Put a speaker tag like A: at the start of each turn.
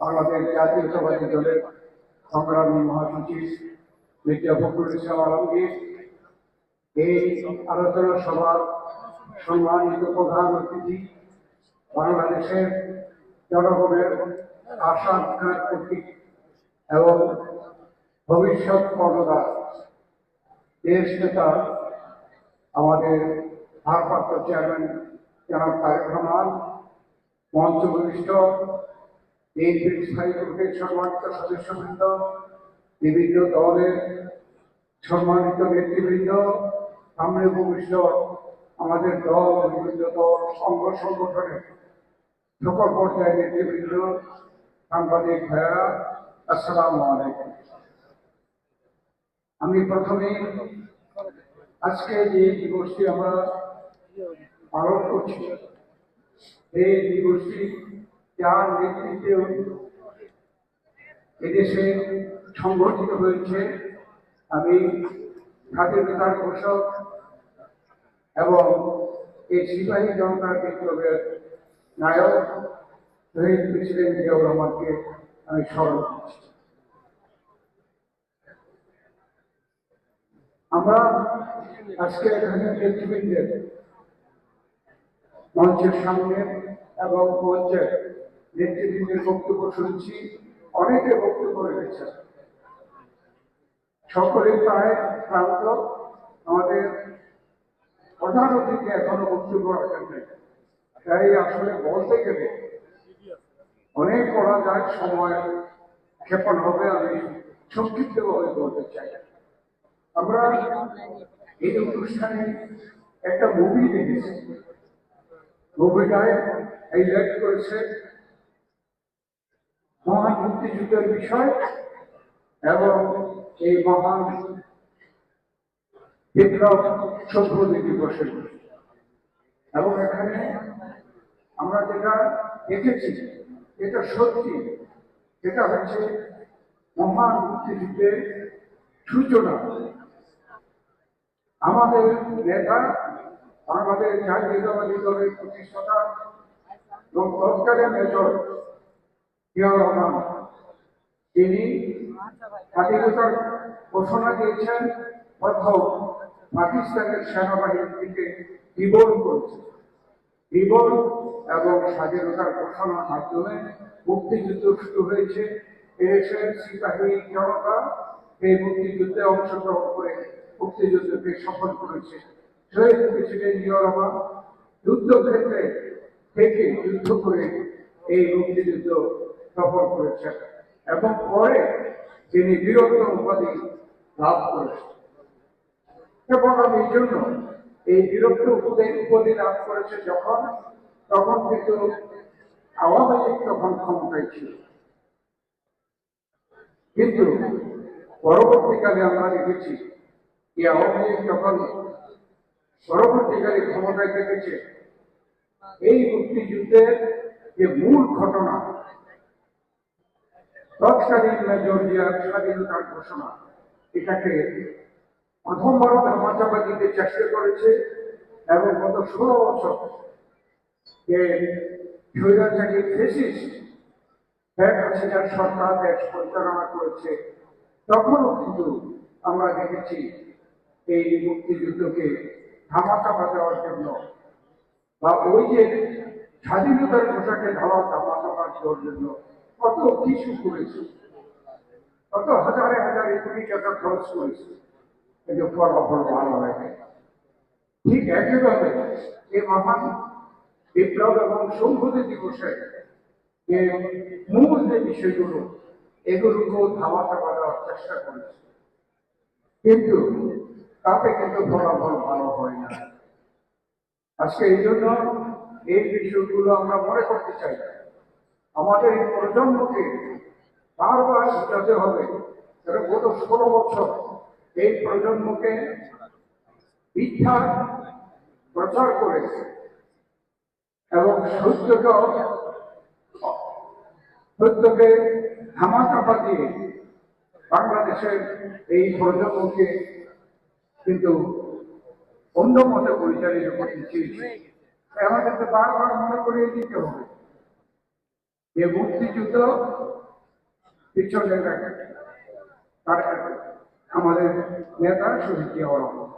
A: বাংলাদেশ জাতীয়তাবাদী দলের সংগ্রামী মহাসচিব মির্জা ফখরুল ইসলাম আলমগীর। এই আলোচনা সভার সম্মানিত প্রধান অতিথি বাংলাদেশের জনগণের আশা প্রতীক এবং ভবিষ্যৎ কর্ণধার দেশ নেতা আমাদের ভারপ্রাপ্ত চেয়ারম্যান জনাব তারেক রহমান মঞ্চ বরিষ্ঠ বিএনপির স্থায়ী কমিটির সম্মানিত সদস্যবৃন্দ, বিভিন্ন দলের সম্মানিত নেতৃবৃন্দ সামনে ভবিষ্য আমাদের দল, বিভিন্ন দল সংঘ সংগঠনের সকল পর্যায়ের নেতৃবৃন্দ, সাংবাদিক ভাইয়েরা, আসসালামু আলাইকুম। আমি প্রথমে আজকে যে দিবসটি আমরা পালন করছি, এই দিবসটি যার নেতৃত্বে এদেশে সংগঠিত হয়েছে, আমি স্বাধীনতার ঘোষক এবং এই সিপাহী জনতার বিপ্লবের নায়ক শহীদ প্রেসিডেন্ট জিয়াউর রহমানকে আমি স্মরণ করছি। আমরা আজকে এখানে নেতৃবৃন্দের মঞ্চের সামনে এবং মঞ্চের নেতৃবৃন্দের বক্তব্য শুনছি অনেকে বক্তব্য রেখেছে সকলে প্রায় ক্লান্ত, আমাদের প্রধান অতিথি এখনও বক্তব্য রাখেন নাই। তাই আসলে বলতে গেলে অনেক করা যায়, সময় ক্ষেপণ হবে, আমি সংক্ষিপ্তভাবে বলতে চাই। আমরা এই অনুষ্ঠানে একটা মুভি দেখেছি। মুভিটায় হাইলাইট করেছে মহান মুক্তিযুদ্ধের বিষয় এবং এই মহান বিপ্লব সংহতি দিবসের এবং এখানে আমরা যেটা দেখেছি, এটা সত্যি, এটা হচ্ছে মহান মুক্তিযুদ্ধের সূচনা। আমাদের নেতা, বাংলাদেশ জাতীয়তাবাদী দলের প্রতিষ্ঠাতা এবং তৎকালীন মেজর জিয়াউর রহমান তিনি স্বাধীনতার ঘোষণা দিয়েছেন প্রথম পাকিস্তানের সেনাবাহিনী থেকে বিবরণ করেছে। বিবরণ এবং স্বাধীনতার ঘোষণার মাধ্যমে মুক্তিযুদ্ধ শুরু হয়েছে। এদেশের সিপাহী জনতা এই মুক্তিযুদ্ধে অংশগ্রহণ করে মুক্তিযুদ্ধকে সফল করেছে। শহীদ জিয়াউর রহমান। যুদ্ধক্ষেত্রে থেকে যুদ্ধ করে এই মুক্তিযুদ্ধ সফল করেছেন এবং পরে তিনি বীরত্ব উপাধি লাভ করেছেন। এবং আমি এই জন্য এই বিরক্ত উপাধি উপাধি লাভ করেছে যখন, তখন কিন্তু আওয়ামী লীগ তখন ক্ষমতায় ছিল। কিন্তু পরবর্তীকালে আমরা দেখেছি যে আওয়ামী লীগ যখন পরবর্তীকালে ক্ষমতায় থেকেছে। এই মুক্তিযুদ্ধের যে মূল ঘটনা তৎকালীন মেজর জিয়ার স্বাধীনতার ঘোষণা। এটাকে প্রথমবার ধামাচাপা দিতে চেষ্টা করেছে এবং গত ষোলো বছর যে স্বৈরাচারী ফেসিস্ট শেখ হাসিনার সরকার দেশ পরিচালনা করেছে। তখনও কিন্তু আমরা দেখেছি এই মুক্তিযুদ্ধকে ধামাচাপা দেওয়ার জন্য বা ওই যে স্বাধীনতার ঘোষাকে ধাওয়া ধামাচাপা দেওয়ার জন্য কত কিছু করেছে? কত হাজারে হাজারে কোটি টাকা খরচ করেছে। কিন্তু ফলাফল ভালো হয়নি ঠিক একইভাবে এই মহান বিপ্লব এবং সংহতি দিবসে যে মূল যে বিষয়গুলো, এগুলোকেও ধামা চাপা দেওয়ার চেষ্টা করেছে। কিন্তু তাতে কিন্তু ফলাফল ভালো হয় না। আজকে এই জন্য এই বিষয়গুলো আমরা মনে করতে চাই আমাদের এই প্রজন্মকে বারবার বোঝাতে হবে গত ষোলো বছর এই প্রজন্মকে মিথ্যা প্রচার করেছে এবং সত্যকে সত্যকে ধামাচাপা দিয়ে বাংলাদেশের এই প্রজন্মকে কিন্তু অন্য মতে পরিচালিত করতে চেয়েছে। আমাদেরকে বারবার মনে করিয়ে দিতে হবে। যে মুক্তিযুদ্ধ পিছনে তার আমাদের নেতা শহীদ জিয়া রহমান।